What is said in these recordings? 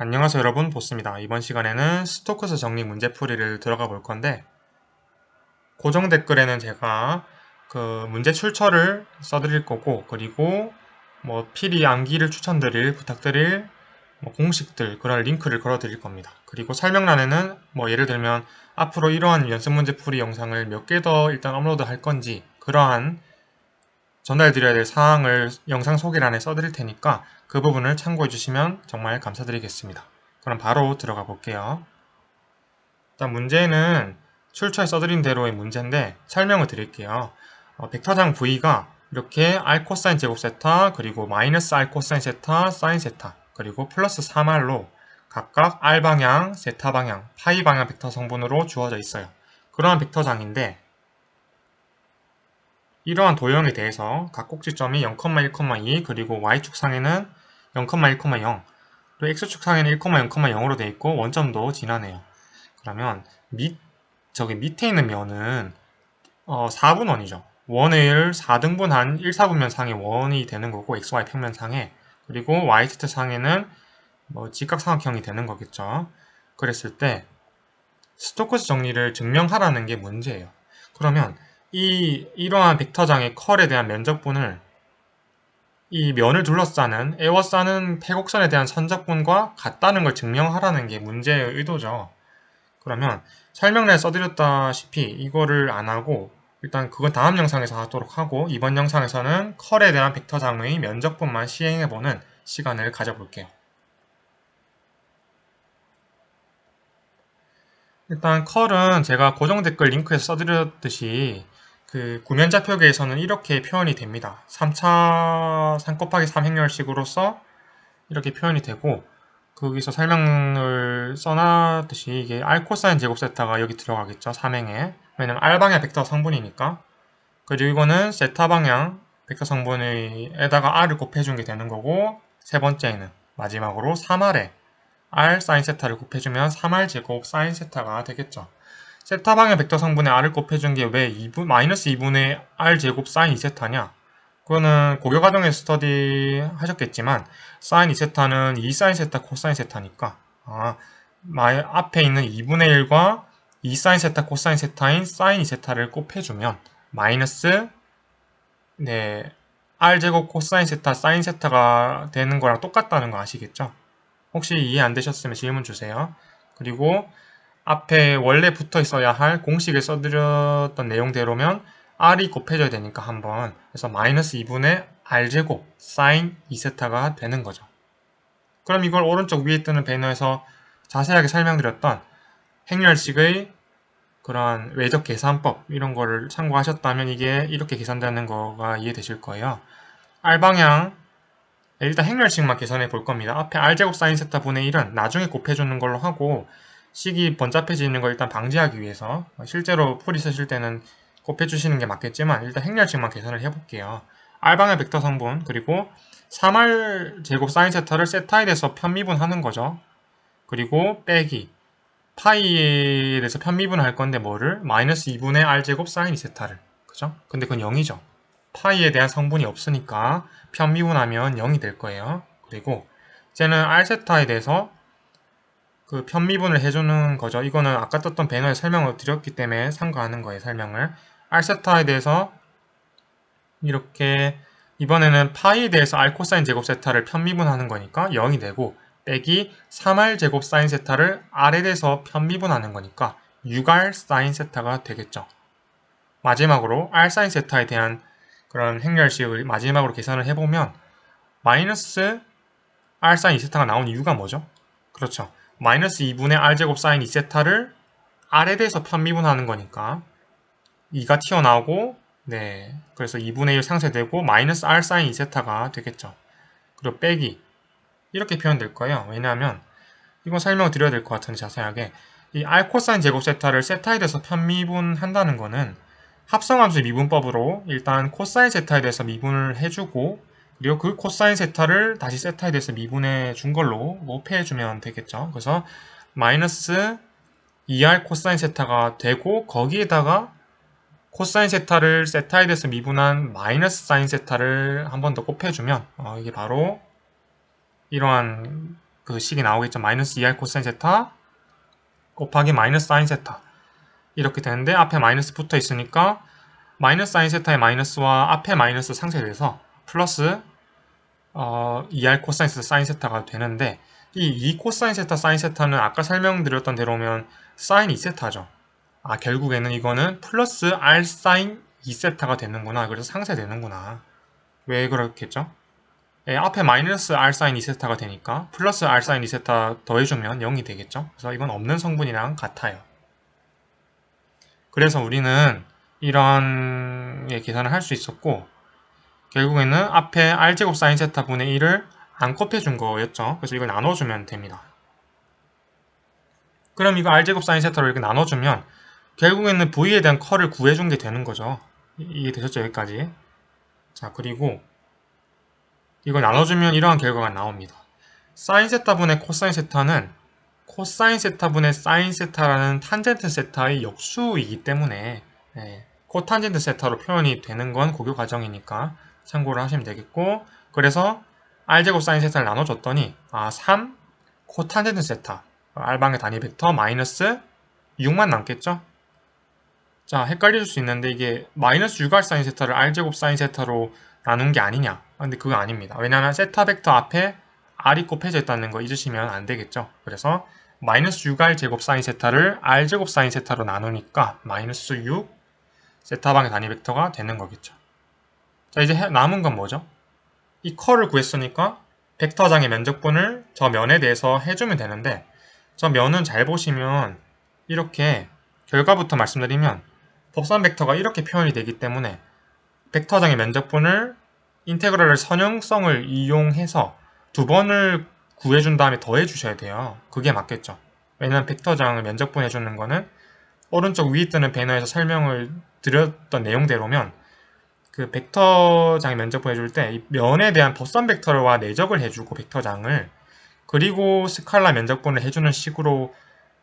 안녕하세요 여러분 보스입니다. 이번 시간에는 스토크스 정리 문제풀이를 들어가 볼 건데 고정 댓글에는 제가 그 문제 출처를 써드릴 거고 그리고 뭐 필히 암기를 추천드릴 부탁드릴 뭐 공식들 그런 링크를 걸어 드릴 겁니다. 그리고 설명란에는 뭐 예를 들면 앞으로 이러한 연습 문제풀이 영상을 몇 개 더 일단 업로드 할 건지 그러한 전달드려야 될 사항을 영상 소개란에 써드릴 테니까 그 부분을 참고해 주시면 정말 감사드리겠습니다. 그럼 바로 들어가 볼게요. 일단 문제는 출처에 써드린 대로의 문제인데 설명을 드릴게요. 어, 벡터장 V가 이렇게 r 코사인 제곱 세타 그리고 마이너스 r 코사인 세타 사인 세타 그리고 플러스 3r로 각각 r 방향, 세타 방향, 파이 방향 벡터 성분으로 주어져 있어요. 그러한 벡터장인데 이러한 도형에 대해서 각 꼭지점이 0,1,2 그리고 y축상에는 0,1,0 그리고 x축상에는 1,0,0으로 되어 있고 원점도 지나네요. 그러면 밑 저기 밑에 있는 면은 어, 4분원이죠. 원의 1 4등분한 1, 4분면 상의 원이 되는 거고 xy 평면 상에 그리고 yz 상에는 뭐 직각삼각형이 되는 거겠죠. 그랬을 때 스토크스 정리를 증명하라는 게 문제예요. 그러면 이 이러한 벡터장의 컬에 대한 면적분을 이 면을 둘러싸는 에워싸는 태곡선에 대한 선적분과 같다는 걸 증명하라는 게 문제의 의도죠. 그러면 설명란에 써드렸다시피 이거를 안 하고 일단 그건 다음 영상에서 하도록 하고 이번 영상에서는 컬에 대한 벡터장의 면적분만 시행해보는 시간을 가져볼게요. 일단 컬은 제가 고정 댓글 링크에서 써드렸듯이 그 구면좌표계에서는 이렇게 표현이 됩니다. 3차 3 곱하기 3 행렬식으로서 이렇게 표현이 되고 거기서 설명을 써놨듯이 이게 r 코사인 제곱 세타가 여기 들어가겠죠. 3행에 왜냐면 r 방향 벡터 성분이니까 그리고 이거는 세타 방향 벡터 성분에다가 r을 곱해준 게 되는 거고 세 번째는 마지막으로 3r에 r 사인 세타를 곱해주면 3r 제곱 사인 세타가 되겠죠. 세타 방의 벡터 성분에 r을 곱해준 게 왜 2분, 마이너스 2분의 r 제곱 사인 2세타냐? 그거는 고교 과정에서 스터디 하셨겠지만 사인 2세타는 2 사인 세타 코사인 세타니까 아, 앞에 있는 2분의 1과 2 사인 세타 코사인 세타인 사인 2세타를 곱해주면 마이너스 네 r 제곱 코사인 세타 사인 세타가 되는 거랑 똑같다는 거 아시겠죠? 혹시 이해 안 되셨으면 질문 주세요. 그리고 앞에 원래 붙어 있어야 할 공식을 써드렸던 내용대로면 r이 곱해져야 되니까 한번 그래서 마이너스 2분의 r제곱 사인 2세타가 되는 거죠. 그럼 이걸 오른쪽 위에 뜨는 배너에서 자세하게 설명드렸던 행렬식의 그런 외적 계산법 이런 거를 참고하셨다면 이게 이렇게 계산되는 거가 이해되실 거예요. r방향 일단 행렬식만 계산해 볼 겁니다. 앞에 r제곱 사인 세타 분의 1은 나중에 곱해주는 걸로 하고 식이 번잡해지는 걸 일단 방지하기 위해서 실제로 풀이 쓰실 때는 곱해주시는 게 맞겠지만 일단 행렬식만 계산을 해볼게요. R방의 벡터 성분 그리고 3R 제곱 사인 세타를 세타에 대해서 편미분하는 거죠. 그리고 빼기 파이에 대해서 편미분할 건데 뭐를? 마이너스 2분의 R 제곱 사인 2세타를 그죠? 근데 그건 0이죠. 파이에 대한 성분이 없으니까 편미분하면 0이 될 거예요. 그리고 이제는 R 세타에 대해서 그 편미분을 해주는 거죠. 이거는 아까 떴던 배너에 설명을 드렸기 때문에 참고하는 거예요. 설명을. R세타에 대해서 이렇게 이번에는 파이에 대해서 R 코사인 제곱 세타를 편미분하는 거니까 0이 되고 빼기 3R 제곱 사인 세타를 R에 대해서 편미분하는 거니까 6R 사인 세타가 되겠죠. 마지막으로 R 사인 세타에 대한 그런 행렬식을 마지막으로 계산을 해보면 마이너스 R 사인 2세타가 나온 이유가 뭐죠? 그렇죠. 마이너스 2분의 r제곱 사인 2세타를 r에 대해서 편미분하는 거니까 2가 튀어나오고 네 그래서 2분의 1 상쇄되고 마이너스 r 사인 2세타가 되겠죠. 그리고 빼기 이렇게 표현될 거예요. 왜냐하면 이건 설명을 드려야 될 것 같은데 자세하게 이 r 코사인 제곱 세타를 세타에 대해서 편미분한다는 거는 합성함수 미분법으로 일단 코사인 세타에 대해서 미분을 해주고 그리고 그 코사인 세타를 다시 세타에 대해서 미분해 준 걸로 곱해 주면 되겠죠. 그래서 마이너스 2r 코사인 세타가 되고 거기에다가 코사인 세타를 세타에 대해서 미분한 마이너스 사인 세타를 한 번 더 곱해주면 어, 이게 바로 이러한 그 식이 나오겠죠. 마이너스 2r 코사인 세타 곱하기 마이너스 사인 세타 이렇게 되는데 앞에 마이너스 붙어 있으니까 마이너스 사인 세타의 마이너스와 앞에 마이너스 상쇄돼서 플러스 어, 2r 코사인 사인 세타가 되는데 이 2 코사인 세타 사인 세타는 아까 설명드렸던 대로면 사인 2세타죠. 아 결국에는 이거는 플러스 r 사인 2세타가 되는구나. 그래서 상쇄되는구나. 왜 그렇겠죠? 예, 앞에 마이너스 r 사인 2세타가 되니까 플러스 r 사인 2세타 더해주면 0이 되겠죠. 그래서 이건 없는 성분이랑 같아요. 그래서 우리는 이런 예, 계산을 할 수 있었고 결국에는 앞에 r제곱 사인 세타 분의 1을 안 곱해준 거였죠. 그래서 이걸 나눠주면 됩니다. 그럼 이거 r제곱 사인 세타로 이렇게 나눠주면 결국에는 v에 대한 컬을 구해준 게 되는 거죠. 이- 이게 되셨죠 여기까지. 자 그리고 이걸 나눠주면 이러한 결과가 나옵니다. 사인 세타분의 코사인 세타는 코사인 세타분의 사인 세타라는 탄젠트 세타의 역수이기 때문에 예, 코탄젠트 세타로 표현이 되는 건 고교 과정이니까 참고를 하시면 되겠고 그래서 r제곱 사인 세타를 나눠줬더니 아 3 코탄젠트 세타 r방의 단위 벡터 마이너스 6만 남겠죠? 자 헷갈릴 수 있는데 이게 마이너스 6r 사인 세타를 r제곱 사인 세타로 나눈 게 아니냐. 아, 근데 그거 아닙니다. 왜냐하면 세타 벡터 앞에 r이 곱해져 있다는 거 잊으시면 안 되겠죠? 그래서 마이너스 6r 제곱 사인 세타를 r 제곱 사인 세타로 나누니까 마이너스 6 세타방의 단위 벡터가 되는 거겠죠 자 이제 해- 남은 건 뭐죠? 이 컬을 구했으니까 벡터장의 면적분을 저 면에 대해서 해주면 되는데 저 면은 잘 보시면 이렇게 결과부터 말씀드리면 법산 벡터가 이렇게 표현이 되기 때문에 벡터장의 면적분을 인테그랄의 선형성을 이용해서 두 번을 구해준 다음에 더해 주셔야 돼요. 그게 맞겠죠. 왜냐면 벡터장을 면적분 해주는 거는 오른쪽 위에 뜨는 배너에서 설명을 드렸던 내용대로면 그 벡터장의 면적분 해줄 때 이 면에 대한 법선 벡터와 내적을 해주고 벡터장을 그리고 스칼라 면적분을 해주는 식으로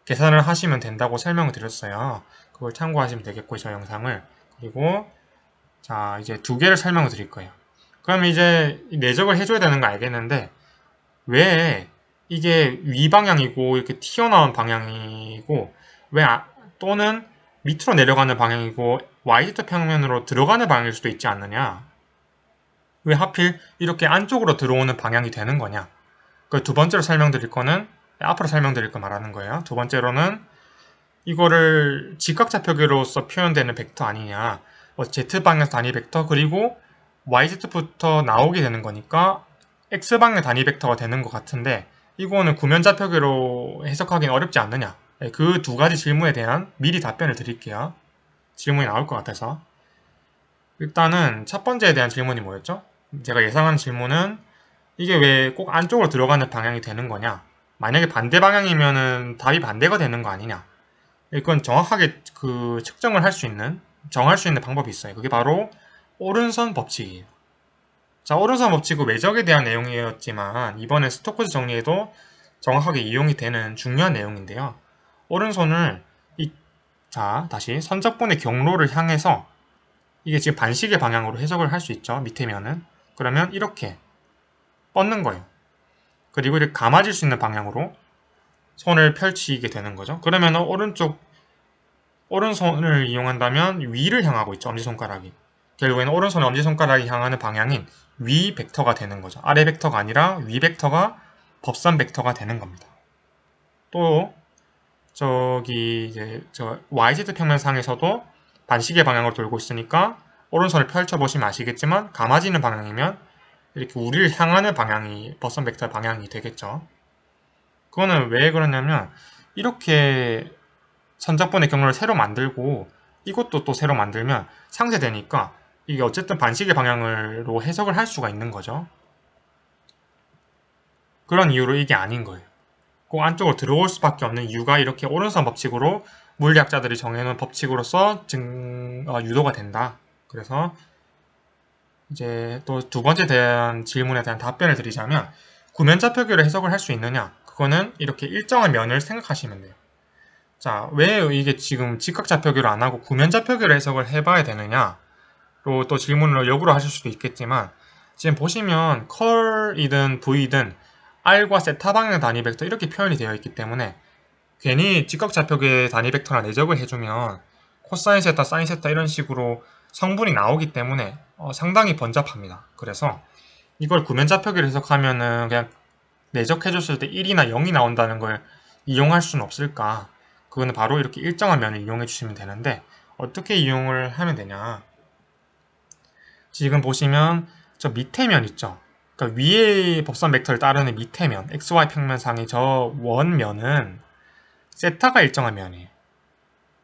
계산을 하시면 된다고 설명을 드렸어요. 그걸 참고하시면 되겠고 저 영상을 그리고 자 이제 두 개를 설명을 드릴 거예요. 그럼 이제 이 내적을 해줘야 되는 거 알겠는데 왜 이게 위 방향이고 이렇게 튀어나온 방향이고 왜 아- 또는 밑으로 내려가는 방향이고 yz 평면으로 들어가는 방향일 수도 있지 않느냐? 왜 하필 이렇게 안쪽으로 들어오는 방향이 되는 거냐? 그 두 번째로 설명드릴 거는 앞으로 설명드릴 거 말하는 거예요. 두 번째로는 이거를 직각좌표계로서 표현되는 벡터 아니냐? 뭐 z방향 단위 벡터 그리고 yz부터 나오게 되는 거니까 x방향 단위 벡터가 되는 것 같은데 이거는 구면좌표계로 해석하기는 어렵지 않느냐? 그 두 가지 질문에 대한 미리 답변을 드릴게요. 질문이 나올 것 같아서 일단은 첫 번째에 대한 질문이 뭐였죠? 제가 예상한 질문은 이게 왜 꼭 안쪽으로 들어가는 방향이 되는 거냐? 만약에 반대 방향이면은 답이 반대가 되는 거 아니냐? 이건 정확하게 그 측정을 할 수 있는 정할 수 있는 방법이 있어요. 그게 바로 오른선 법칙이에요. 자, 오른선 법칙은 외적에 대한 내용이었지만 이번에 스토커스 정리에도 정확하게 이용이 되는 중요한 내용인데요. 오른손을 이, 자, 다시 선적분의 경로를 향해서 이게 지금 반시계 방향으로 해석을 할 수 있죠. 밑에 면은. 그러면 이렇게 뻗는 거예요. 그리고 이렇게 감아질 수 있는 방향으로 손을 펼치게 되는 거죠. 그러면 오른쪽 오른손을 이용한다면 위를 향하고 있죠. 엄지손가락이. 결국에는 오른손의 엄지손가락이 향하는 방향인 위 벡터가 되는 거죠. 아래 벡터가 아니라 위 벡터가 법선 벡터가 되는 겁니다. 또 저기 이제 저 YZ 평면상에서도 반시계 방향으로 돌고 있으니까 오른손을 펼쳐 보시면 아시겠지만 감아지는 방향이면 이렇게 우리를 향하는 방향이 버선 벡터 방향이 되겠죠. 그거는 왜 그러냐면 이렇게 선적분의 경로를 새로 만들고 이것도 또 새로 만들면 상쇄되니까 이게 어쨌든 반시계 방향으로 해석을 할 수가 있는 거죠. 그런 이유로 이게 아닌 거예요. 꼭 안쪽으로 들어올 수밖에 없는 이유가 이렇게 오른손 법칙으로 물리학자들이 정해놓은 법칙으로서 증, 어, 유도가 된다. 그래서 이제 또 두 번째 대한 질문에 대한 답변을 드리자면 구면좌표계로 해석을 할 수 있느냐? 그거는 이렇게 일정한 면을 생각하시면 돼요. 자, 왜 이게 지금 직각좌표계로 안 하고 구면좌표계로 해석을 해봐야 되느냐? 로 또 질문을 역으로 하실 수도 있겠지만 지금 보시면 컬이든 V든 R과 세타 방향 단위 벡터 이렇게 표현이 되어 있기 때문에 괜히 직각 좌표계 단위 벡터나 내적을 해주면 코사인 세타, 사인 세타 이런 식으로 성분이 나오기 때문에 어, 상당히 번잡합니다. 그래서 이걸 구면 좌표계를 해석하면은 그냥 내적해줬을 때 1이나 0이 나온다는 걸 이용할 수는 없을까? 그거는 바로 이렇게 일정한 면을 이용해 주시면 되는데 어떻게 이용을 하면 되냐? 지금 보시면 저 밑에 면 있죠? 그러니까 위에 법선 벡터를 따르는 밑에 면, xy 평면상의 저 원면은 세타가 일정한 면이에요.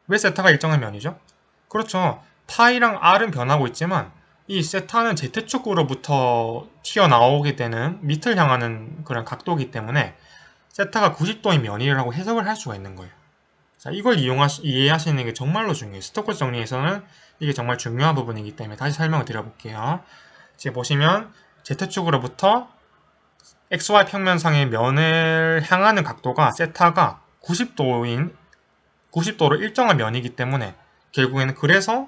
왜 세타가 일정한 면이죠? 그렇죠. 파이랑 r은 변하고 있지만 이 세타는 z축으로부터 튀어나오게 되는 밑을 향하는 그런 각도이기 때문에 세타가 90도인 면이라고 해석을 할 수가 있는 거예요. 자, 이걸 이용하시, 이해하시는 게 정말로 중요해요. 스토커스 정리에서는 이게 정말 중요한 부분이기 때문에 다시 설명을 드려볼게요. 지금 보시면 Z축으로부터 XY 평면상의 면을 향하는 각도가 세타가 90도인 90도로 일정한 면이기 때문에 결국에는 그래서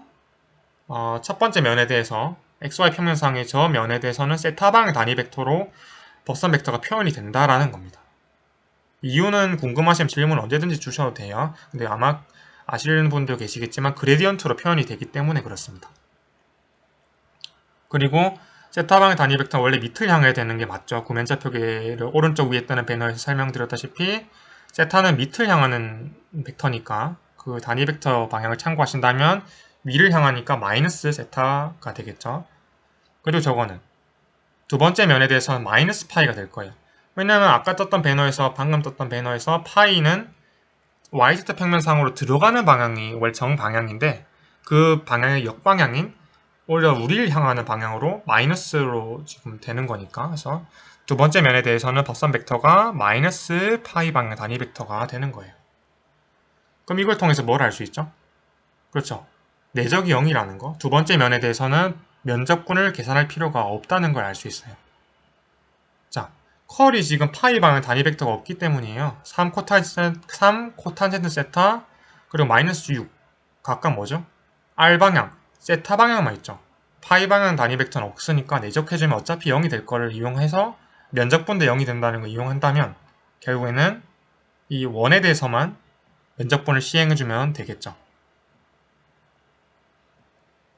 어, 첫 번째 면에 대해서 XY 평면상의 저 면에 대해서는 세타방 단위 벡터로 법선 벡터가 표현이 된다라는 겁니다. 이유는 궁금하시면 질문 언제든지 주셔도 돼요. 근데 아마 아시는 분도 계시겠지만 그레디언트로 표현이 되기 때문에 그렇습니다. 그리고 세타방의 단위 벡터 원래 밑을 향해야 되는 게 맞죠. 구면좌표계를 오른쪽 위에 뜨는 배너에서 설명드렸다시피 세타는 밑을 향하는 벡터니까 그 단위 벡터 방향을 참고하신다면 위를 향하니까 마이너스 세타가 되겠죠. 그리고 저거는 두 번째 면에 대해서는 마이너스 파이가 될 거예요. 왜냐면 아까 떴던 배너에서 방금 떴던 배너에서 파이는 YZ 평면상으로 들어가는 방향이 원래 정 방향인데 그 방향의 역방향인 오히려 우리를 향하는 방향으로 마이너스로 지금 되는 거니까 그래서 두 번째 면에 대해서는 법선 벡터가 마이너스 파이 방향 단위 벡터가 되는 거예요. 그럼 이걸 통해서 뭘 알 수 있죠? 그렇죠. 내적이 0이라는 거. 두 번째 면에 대해서는 면적분을 계산할 필요가 없다는 걸 알 수 있어요. 자, 컬이 지금 파이 방향 단위 벡터가 없기 때문이에요. 3 코탄젠트, 3 코탄젠트 세타 그리고 마이너스 6 각각 뭐죠? R 방향, 세타 방향만 있죠. 파이 방향 단위 벡터는 없으니까 내적해주면 어차피 0이 될 거를 이용해서 면적분도 0이 된다는 걸 이용한다면 결국에는 이 원에 대해서만 면적분을 시행해주면 되겠죠.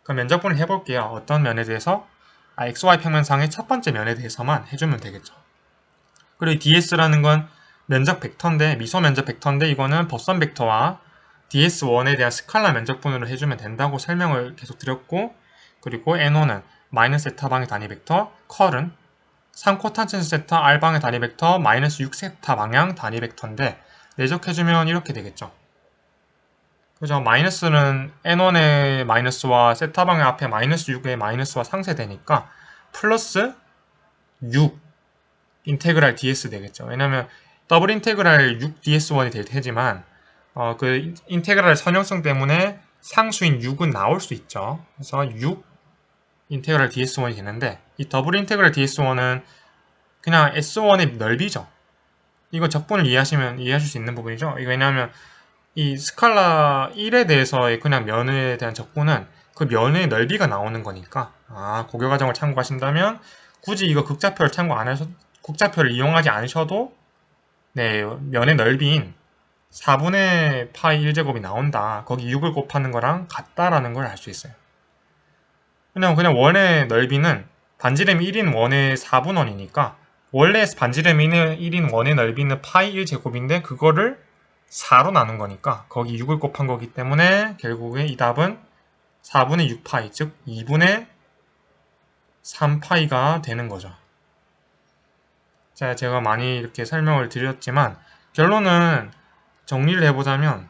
그럼 면적분을 해볼게요. 어떤 면에 대해서? 아, XY 평면상의 첫 번째 면에 대해서만 해주면 되겠죠. 그리고 DS라는 건 면적 벡터인데 미소 면적 벡터인데 이거는 법선 벡터와 DS1에 대한 스칼라 면적분으로 해주면 된다고 설명을 계속 드렸고 그리고 N1는 마이너스 세타방의 단위 벡터, 컬은 3코탄젠트 세타 R방의 단위 벡터, 마이너스 6세타 방향 단위 벡터인데 내적해주면 이렇게 되겠죠. 그죠? 마이너스는 N1의 마이너스와 세타 방향 앞에 마이너스 6의 마이너스와 상쇄되니까 플러스 6 인테그랄 ds 되겠죠. 왜냐면 더블 인테그랄 6 ds1이 될 테지만 어, 그 인테그랄 선형성 때문에 상수인 6은 나올 수 있죠. 그래서 6 인테그랄 ds1이 되는데 이 더블 인테그랄 ds1은 그냥 s1의 넓이죠. 이거 적분을 이해하시면 이해하실 수 있는 부분이죠. 이거 왜냐하면 이 스칼라 1에 대해서의 그냥 면에 대한 적분은 그 면의 넓이가 나오는 거니까 아 고교 과정을 참고하신다면 굳이 이거 극좌표를 참고 안 하셔도 국자표를 이용하지 않으셔도 네, 면의 넓이인 4분의 파이 1제곱이 나온다. 거기 6을 곱하는 거랑 같다라는 걸 알 수 있어요. 그냥 그냥 원의 넓이는 반지름 1인 원의 4분 원이니까 원래 반지름 1인 원의 넓이는 파이 1제곱인데 그거를 4로 나눈 거니까 거기 6을 곱한 거기 때문에 결국에 이 답은 4분의 6파이 즉 2분의 3파이가 되는 거죠. 자, 제가 많이 이렇게 설명을 드렸지만 결론은 정리를 해보자면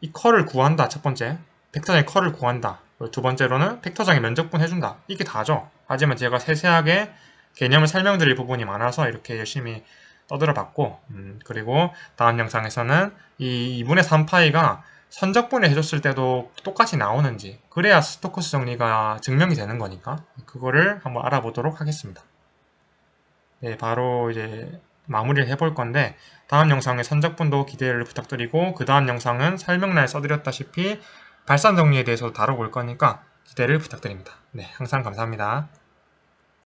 이 컬을 구한다 첫 번째. 벡터장의 컬을 구한다. 두 번째로는 벡터장의 면적분 해준다. 이게 다죠. 하지만 제가 세세하게 개념을 설명드릴 부분이 많아서 이렇게 열심히 떠들어 봤고 음, 그리고 다음 영상에서는 이 2분의 3파이가 선적분을 해줬을 때도 똑같이 나오는지 그래야 스토커스 정리가 증명이 되는 거니까 그거를 한번 알아보도록 하겠습니다. 네, 바로 이제 마무리를 해볼 건데 다음 영상의 선적분도 기대를 부탁드리고 그 다음 영상은 설명란에 써드렸다시피 발산 정리에 대해서 다뤄볼 거니까 기대를 부탁드립니다. 네, 항상 감사합니다.